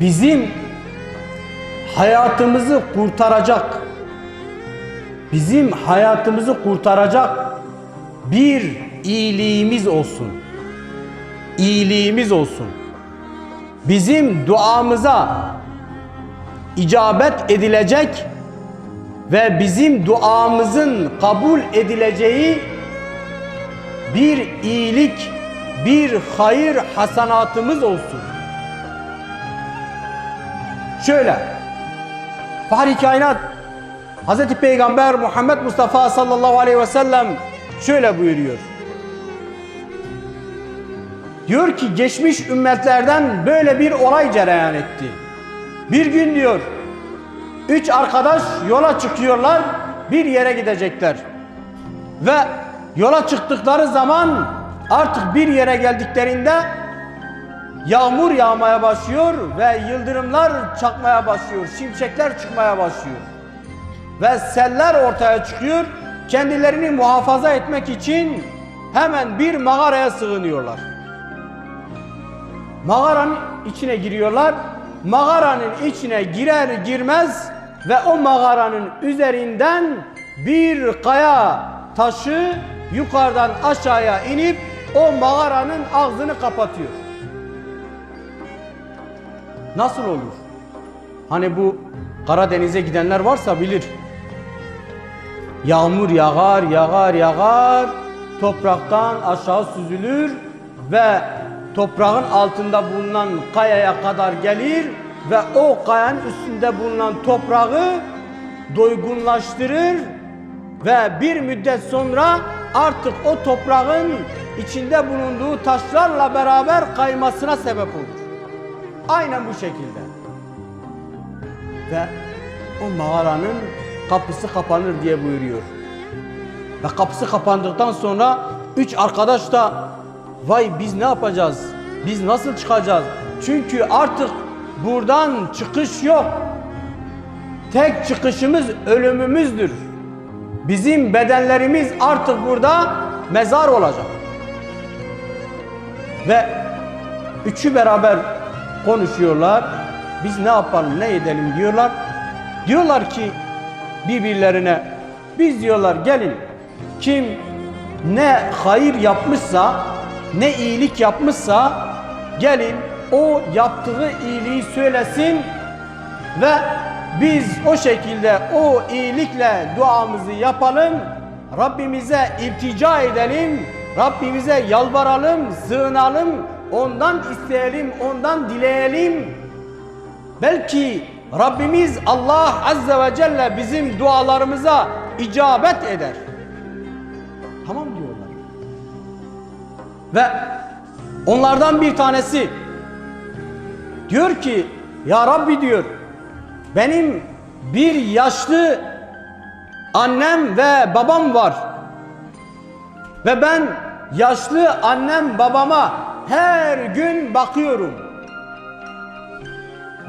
bizim hayatımızı kurtaracak bizim hayatımızı kurtaracak bir iyiliğimiz olsun. İyiliğimiz olsun. Bizim duamıza icabet edilecek ve bizim duamızın kabul edileceği bir iyilik, bir hayır hasanatımız olsun. Şöyle, Fahri Kainat Hz. Peygamber Muhammed Mustafa sallallahu aleyhi ve sellem şöyle buyuruyor. Diyor ki geçmiş ümmetlerden böyle bir olay cereyan etti. Bir gün diyor üç arkadaş yola çıkıyorlar bir yere gidecekler. Ve yola çıktıkları zaman artık bir yere geldiklerinde yağmur yağmaya başlıyor ve yıldırımlar çakmaya başlıyor. Şimşekler çıkmaya başlıyor. Ve seller ortaya çıkıyor. Kendilerini muhafaza etmek için hemen bir mağaraya sığınıyorlar. Mağaranın içine giriyorlar. Mağaranın içine girer girmez ve o mağaranın üzerinden bir kaya taşı yukarıdan aşağıya inip o mağaranın ağzını kapatıyor. Nasıl olur? Hani bu Karadeniz'e gidenler varsa bilir. Yağmur yağar, yağar, yağar. Topraktan aşağı süzülür ve toprağın altında bulunan kayaya kadar gelir ve o kayanın üstünde bulunan toprağı doygunlaştırır ve bir müddet sonra artık o toprağın içinde bulunduğu taşlarla beraber kaymasına sebep olur. Aynen bu şekilde. Ve o mağaranın kapısı kapanır diye buyuruyor. Ve kapısı kapandıktan sonra üç arkadaş da vay biz ne yapacağız? Biz nasıl çıkacağız? Çünkü artık buradan çıkış yok. Tek çıkışımız ölümümüzdür. Bizim bedenlerimiz artık burada mezar olacak. Ve üçü beraber konuşuyorlar. Biz ne yapalım, ne edelim diyorlar. Diyorlar ki birbirlerine biz diyorlar gelin kim ne hayır yapmışsa ne iyilik yapmışsa gelin o yaptığı iyiliği söylesin ve biz o şekilde o iyilikle duamızı yapalım. Rabbimize iltica edelim. Rabbimize yalvaralım, sığınalım. Ondan isteyelim, ondan dileyelim. Belki Rabbimiz Allah Azze ve Celle bizim dualarımıza icabet eder. Tamam diyorlar. Ve onlardan bir tanesi diyor ki ya Rabbi diyor benim bir yaşlı annem ve babam var. Ve ben yaşlı annem babama her gün bakıyorum.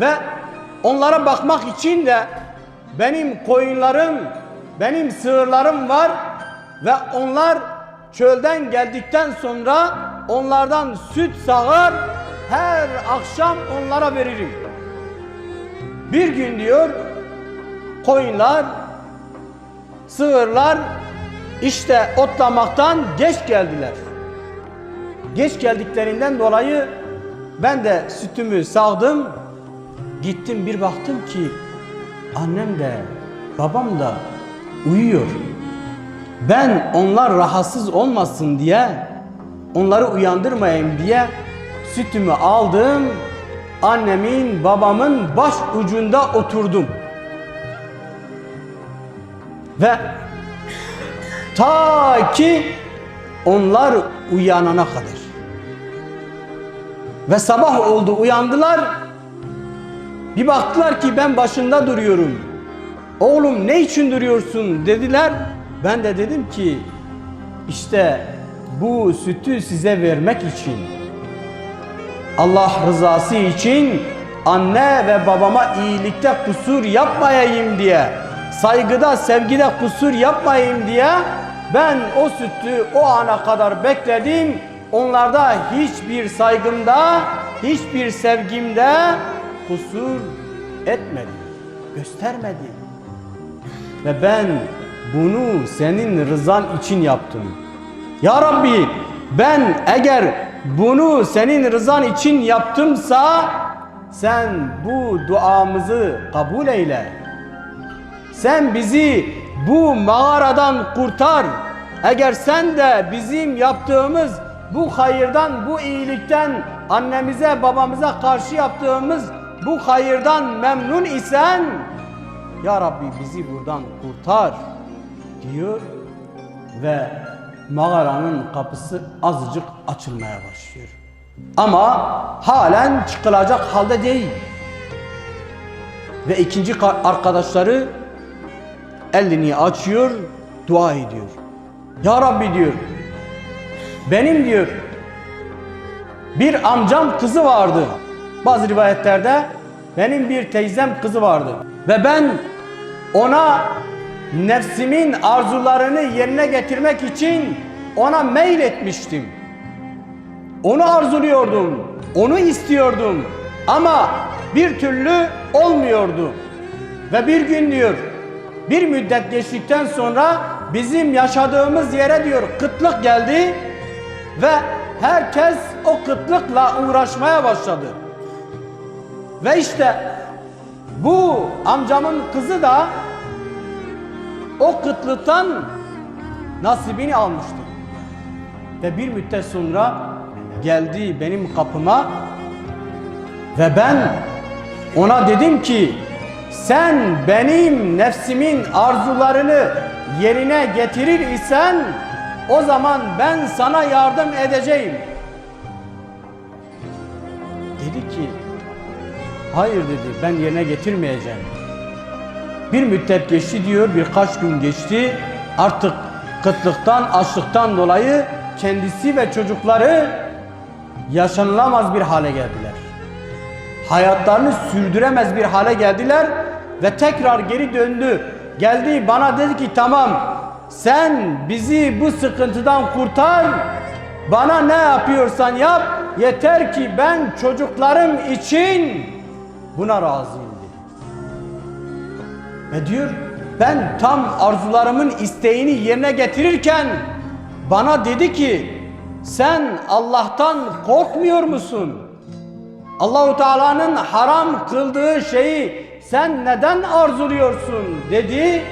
Ve onlara bakmak için de benim koyunlarım, benim sığırlarım var ve onlar çölden geldikten sonra onlardan süt sağar, her akşam onlara veririm. Bir gün diyor koyunlar, sığırlar işte otlamaktan geç geldiler. Geç geldiklerinden dolayı ben de sütümü sağdım. Gittim bir baktım ki annem de babam da uyuyor. Ben onlar rahatsız olmasın diye onları uyandırmayayım diye sütümü aldım. Annemin babamın baş ucunda oturdum. Ve ta ki onlar uyanana kadar. Ve sabah oldu uyandılar. Bir baktılar ki ben başında duruyorum. Oğlum ne için duruyorsun dediler. Ben de dedim ki işte bu sütü size vermek için. Allah rızası için anne ve babama iyilikte kusur yapmayayım diye, saygıda, sevgide kusur yapmayayım diye ben o sütü o ana kadar bekledim. Onlarda hiçbir saygımda, hiçbir sevgimde kusur etmedi, göstermedi. Ve ben bunu senin rızan için yaptım. Ya Rabbi ben eğer bunu senin rızan için yaptımsa sen bu duamızı kabul eyle. Sen bizi bu mağaradan kurtar. Eğer sen de bizim yaptığımız bu hayırdan, bu iyilikten, annemize, babamıza karşı yaptığımız bu hayırdan memnun isen, Ya Rabbi bizi buradan kurtar diyor ve mağaranın kapısı azıcık açılmaya başlıyor. Ama halen çıkılacak halde değil. Ve ikinci ka- arkadaşları elini açıyor, dua ediyor. Ya Rabbi diyor, benim diyor bir amcam kızı vardı. Bazı rivayetlerde benim bir teyzem kızı vardı. Ve ben ona nefsimin arzularını yerine getirmek için ona meyil etmiştim. Onu arzuluyordum, onu istiyordum ama bir türlü olmuyordu. Ve bir gün diyor, bir müddet geçtikten sonra bizim yaşadığımız yere diyor kıtlık geldi ve herkes o kıtlıkla uğraşmaya başladı. Ve işte bu amcamın kızı da o kıtlıktan nasibini almıştı. Ve bir müddet sonra geldi benim kapıma ve ben ona dedim ki sen benim nefsimin arzularını yerine getirir isen o zaman ben sana yardım edeceğim. Dedi ki hayır dedi ben yerine getirmeyeceğim. Bir müddet geçti diyor birkaç gün geçti artık kıtlıktan açlıktan dolayı kendisi ve çocukları yaşanılamaz bir hale geldiler. Hayatlarını sürdüremez bir hale geldiler ve tekrar geri döndü. Geldi bana dedi ki tamam sen bizi bu sıkıntıdan kurtar. Bana ne yapıyorsan yap. Yeter ki ben çocuklarım için buna razıyım dedi. Ve diyor ben tam arzularımın isteğini yerine getirirken bana dedi ki sen Allah'tan korkmuyor musun? Allahu Teala'nın haram kıldığı şeyi sen neden arzuluyorsun dedi.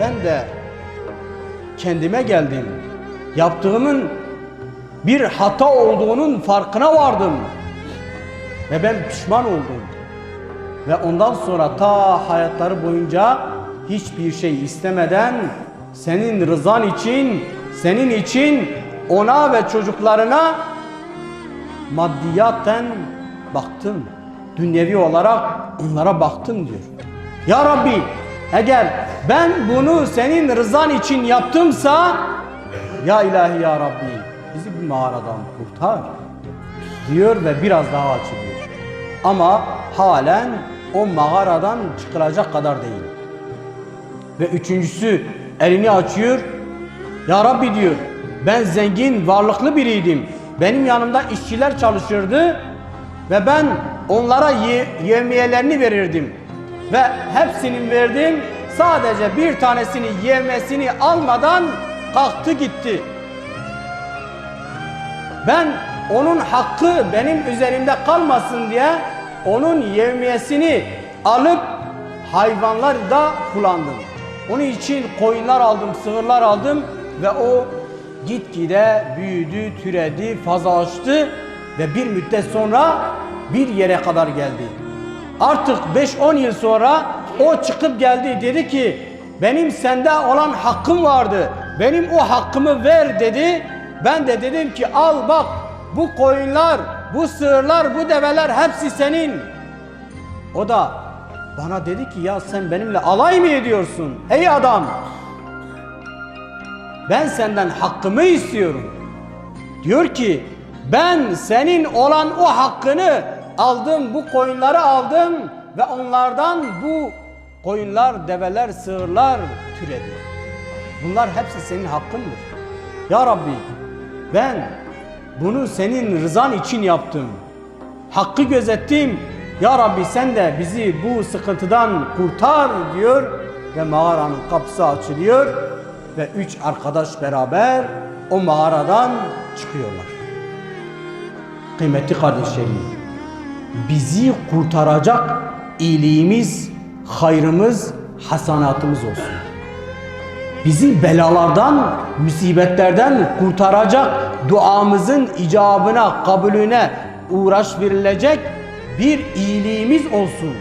Ben de kendime geldim. Yaptığımın bir hata olduğunun farkına vardım. Ve ben pişman oldum. Ve ondan sonra ta hayatları boyunca hiçbir şey istemeden senin rızan için, senin için ona ve çocuklarına maddiyaten baktım. Dünyevi olarak onlara baktım diyor. Ya Rabbi eğer ben bunu senin rızan için yaptımsa ya ilahi ya Rabbi bizi bu mağaradan kurtar diyor ve biraz daha açılıyor. Ama halen o mağaradan çıkılacak kadar değil. Ve üçüncüsü elini açıyor. Ya Rabbi diyor ben zengin varlıklı biriydim. Benim yanımda işçiler çalışırdı ve ben onlara ye yemiyelerini verirdim. Ve hepsinin verdim sadece bir tanesini yemesini almadan kalktı gitti. Ben onun hakkı benim üzerimde kalmasın diye onun yevmiyesini alıp hayvanlar da kullandım. Onun için koyunlar aldım, sığırlar aldım ve o gitgide büyüdü, türedi, fazlalaştı ve bir müddet sonra bir yere kadar geldi. Artık 5-10 yıl sonra o çıkıp geldi dedi ki benim sende olan hakkım vardı. Benim o hakkımı ver dedi. Ben de dedim ki al bak bu koyunlar, bu sığırlar, bu develer hepsi senin. O da bana dedi ki ya sen benimle alay mı ediyorsun? Ey adam! Ben senden hakkımı istiyorum. Diyor ki ben senin olan o hakkını aldım, bu koyunları aldım ve onlardan bu koyunlar, develer, sığırlar türedi. Bunlar hepsi senin hakkındır. Ya Rabbi ben bunu senin rızan için yaptım. Hakkı gözettim Ya Rabbi sen de bizi bu sıkıntıdan kurtar diyor ve mağaranın kapısı açılıyor ve üç arkadaş beraber o mağaradan çıkıyorlar. Kıymetli kardeşlerim, bizi kurtaracak iyiliğimiz, hayrımız, hasanatımız olsun. Bizi belalardan, musibetlerden kurtaracak duamızın icabına, kabulüne uğraş verilecek bir iyiliğimiz olsun.